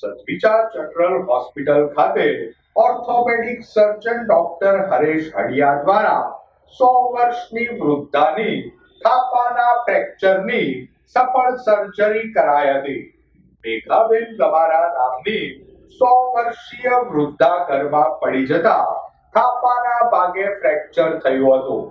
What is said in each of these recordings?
Sadvichar general hospital ખાતે orthopaedic surgeon doctor Haresh Hadiya દ્વારા સો વર્ષની વૃદ્ધાની થાપાના ફ્રેક્ચરની સફળ સર્જરી કરાઈ હતી. મેઘાબેન ગમારા નામની સો વર્ષીય વૃદ્ધા ઘરમાં પડી જતા થાપાના ભાગે ફ્રેક્ચર થયું હતું.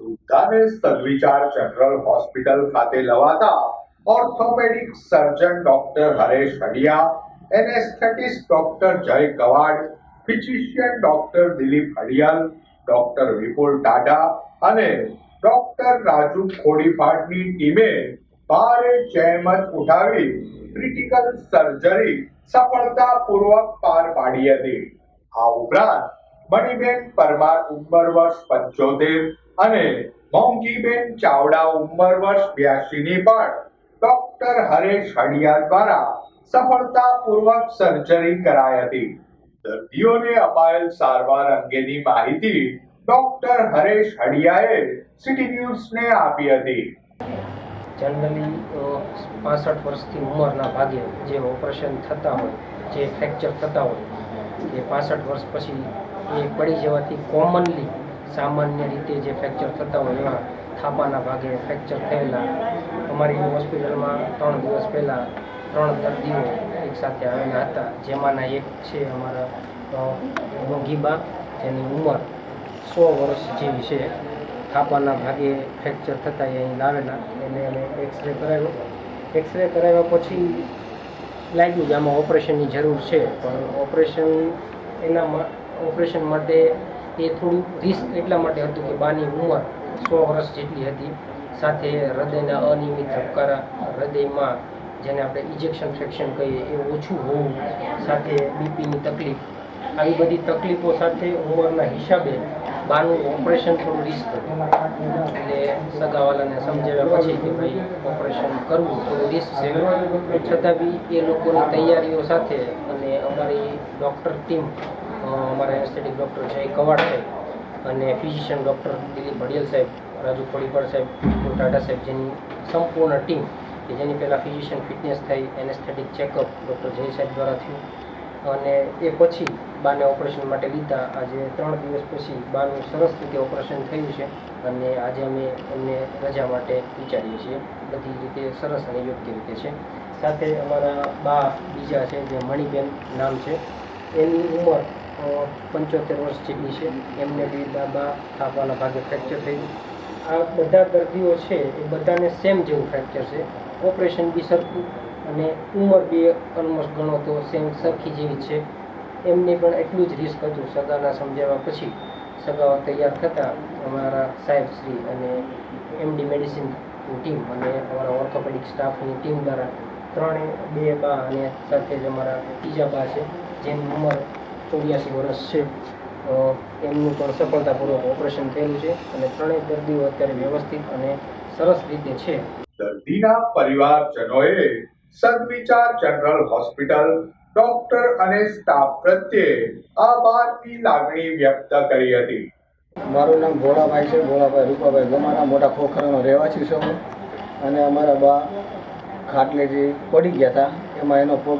વૃદ્ધાને સદવિચાર જનરલ હોસ્પિટલ ખાતે લવાતા orthopaedic surgeon doctor Haresh Hadiya anaesthetist doctor Jay Kavad physician doctor Dilip Hadiyal doctor Vipul Tada અને ડોક્ટર રાજુ ખોડીફાટની ટીમે ભારે જહેમત ઉઠાવી ક્રિટિકલ સર્જરી સફળતાપૂર્વક પાર પાડી હતી. આ ઉપરાંત મણિબેન પરમાર ઉંમર વર્ષ પંચોતેર અને મોંઘીબેન ચાવડા ઉંમર વર્ષ બ્યાસી ની પણ ડોક્ટર હરેશ હડિયા દ્વારા સફળતાપૂર્વક સર્જરી કરાઈ હતી. દર્દીઓને અપાયેલ સારવાર અંગેની માહિતી ડોક્ટર હરેશ હડિયાએ સિટી ન્યૂઝને આપી હતી. જનરલી પાસઠ વર્ષથી ઉંમરના ભાગે જે ઓપરેશન થતા હોય, જે ફ્રેક્ચર થતા હોય, એ પાસઠ વર્ષ પછી એ પડી જવાથી કોમનલી સામાન્ય રીતે જે ફ્રેક્ચર થતા હોય, એવા થાપાના ભાગે ફ્રેક્ચર થયેલા. અમારી હોસ્પિટલમાં ત્રણ દિવસ પહેલાં ત્રણ દર્દીઓ એકસાથે આવેલા હતા. જેમાંના એક છે અમારા મોગીબા જેની ઉંમર સો વર્ષ જેવી છે. થાપાના ભાગે ફ્રેક્ચર થતાં એ અહીં લાવેલા. એને અમે એક્સરે કરાવ્યો. એક્સરે કરાવ્યા પછી લાગ્યું કે આમાં ઓપરેશનની જરૂર છે. પણ ઓપરેશન એના ઓપરેશન માટે એ થોડું રિસ્ક એટલા માટે હતું કે બાની ઉંમર સો વર્ષ જેટલી હતી. સાથે હૃદયના અનિયમિત ધબકારા, હૃદયમાં જેને આપણે ઇજેક્શન ફ્રેક્શન કહીએ, એ ઓછું હોવું સાથે બીપીની તકલીફ. આવી બધી તકલીફો સાથે ઉંમરના હિસાબે બાનું ઓપરેશન થોડું રિસ્ક એટલે સગાવાલાને સમજાવ્યા પછી કે ભાઈ, ઓપરેશન કરવું થોડું રિસ્ક છે. છતાં બી એ લોકોની તૈયારીઓ સાથે અને અમારી ડૉક્ટર ટીમ અમારા એસ્થેટિક ડૉક્ટર જય કવાડ સાહેબ અને ફિઝિશિયન ડૉક્ટર દિલીપ ભડિયલ સાહેબ, રાજુ ખોડીપર સાહેબ, ટાટા સાહેબ જેની સંપૂર્ણ ટીમ કે જેની પહેલાં ફિઝિશિયન ફિટનેસ થઈ એનેસ્થેટિક ચેકઅપ ડૉક્ટર જય સાહેબ દ્વારા થયું. અને એ પછી બાને ઓપરેશન માટે લીધા. આજે ત્રણ દિવસ પછી બાનું સરસ રીતે ઓપરેશન થયું છે અને આજે અમે એમને રજા માટે વિચારીએ છીએ. બધી રીતે સરસ અને યોગ્ય રીતે છે. સાથે અમારા બા બીજા છે, જે મણિબેન નામ છે. એની ઉંમર પંચોતેર વર્ષ જેટલી છે. એમને બી દાબા થાપાના ભાગે ફ્રેક્ચર થયું. આ બધા દર્દીઓ છે, એ બધાને સેમ જેવું ફ્રેક્ચર છે. ઓપરેશન બી સરખું અને ઉંમર બી ઓલમોસ્ટ ગણો તો સેમ સરખી જેવી છે. એમને પણ એટલું જ રિસ્ક હતું સગાના સમજાવ્યા પછી. સગાઓ તૈયાર થતાં અમારા સાહેબ શ્રી અને એમડી મેડિસિન ટીમ અને અમારા ઓર્થોપેડિક સ્ટાફની ટીમ દ્વારા ત્રણે, બે બા અને સાથે જ અમારા ત્રીજા બા છે, જેની ઉંમર ચોર્યાસી વર્ષ છે. એમનું પણ સફળતાપૂર્વક ઓપરેશન થયેલું છે અને ત્રણેય દર્દીઓ અત્યારે વ્યવસ્થિત અને સરસ રીતે છે. દર્દીના પરિવારજનોએ સદવિચાર જનરલ હોસ્પિટલ ડોક્ટર અને સ્ટાફ પ્રત્યે આભારની લાગણી વ્યક્ત કરી હતી. મારું નામ ભોળાભાઈ છે ભોળાભાઈ રૂપાભાઈ ગમાના મોટા ખોખરાનો રહેવાસી છું અને અમારા બા ખાટલે જે પડી ગયા હતા. એમાં એનો પગ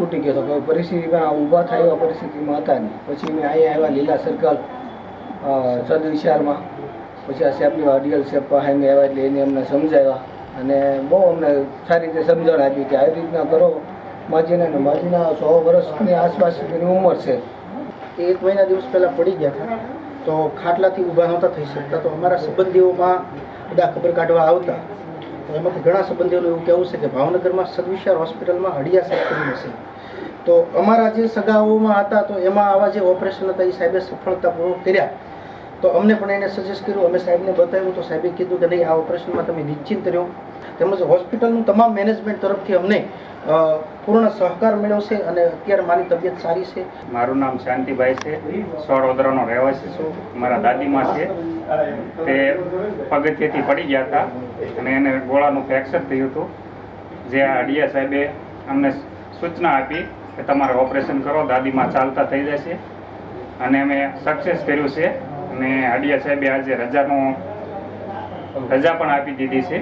તૂટી ગયો હતો કોઈ પરિસ્થિતિમાં ઊભા થાય એવા પરિસ્થિતિમાં હતા નહીં. પછી મેં અહીંયા આવ્યા લીલા સર્કલ સદવિચારમાં પછી આ સાહેબની અડિયલ સાહેબ પાસે આવ્યા એટલે એને અમને સમજાવ્યા અને બહુ અમને સારી રીતે સમજણ આપી કે આવી રીતના કરો. માજીને માજીના સો વર્ષની આસપાસ એની ઉંમર છે. એક મહિના દિવસ પહેલાં પડી ગયા હતા. તો ખાટલાથી ઊભા નહોતા થઈ શકતા. તો અમારા સંબંધીઓમાં બધા ખબર કાઢવા આવતા. એમાંથી ઘણા સંબંધીઓનું એવું કહેવું છે કે ભાવનગરમાં સદવિશાર હોસ્પિટલમાં હડિયા સાહેબ કરીને છે. તો અમારા જે સગાઓમાં હતા, તો એમાં આવા જે ઓપરેશન હતા, એ સાહેબે સફળતાપૂર્વક કર્યા. તો અમને પણ એને સજેસ્ટ કર્યું, અમે સાહેબને બતાવ્યું, તો સાહેબે કીધું કે નહીં, આ ઓપરેશનમાં તમે નિશ્ચિંત રહ્યો. તેમજ હોસ્પિટલનું તમામ મેનેજમેન્ટ તરફથી અમને પૂર્ણ સહકાર મળ્યો છે અને અત્યારે મારી તબિયત સારી છે. મારું નામ શાંતિભાઈ છે. સોળોદરાનો રહેવાસી છું. મારા દાદીમાં છે. તે પગથિયેથી પડી ગયા હતા અને એને ગોળાનું ફ્રેક્ચર થયું હતું. જે આ અડિયા સાહેબે અમને સૂચના આપી કે તમારે ઓપરેશન કરો, દાદીમાં ચાલતા થઈ જશે. અને અમે સક્સેસ કર્યું છે. અને હડિયા સાહેબે આજે રજાનો રજા પણ આપી દીધી છે.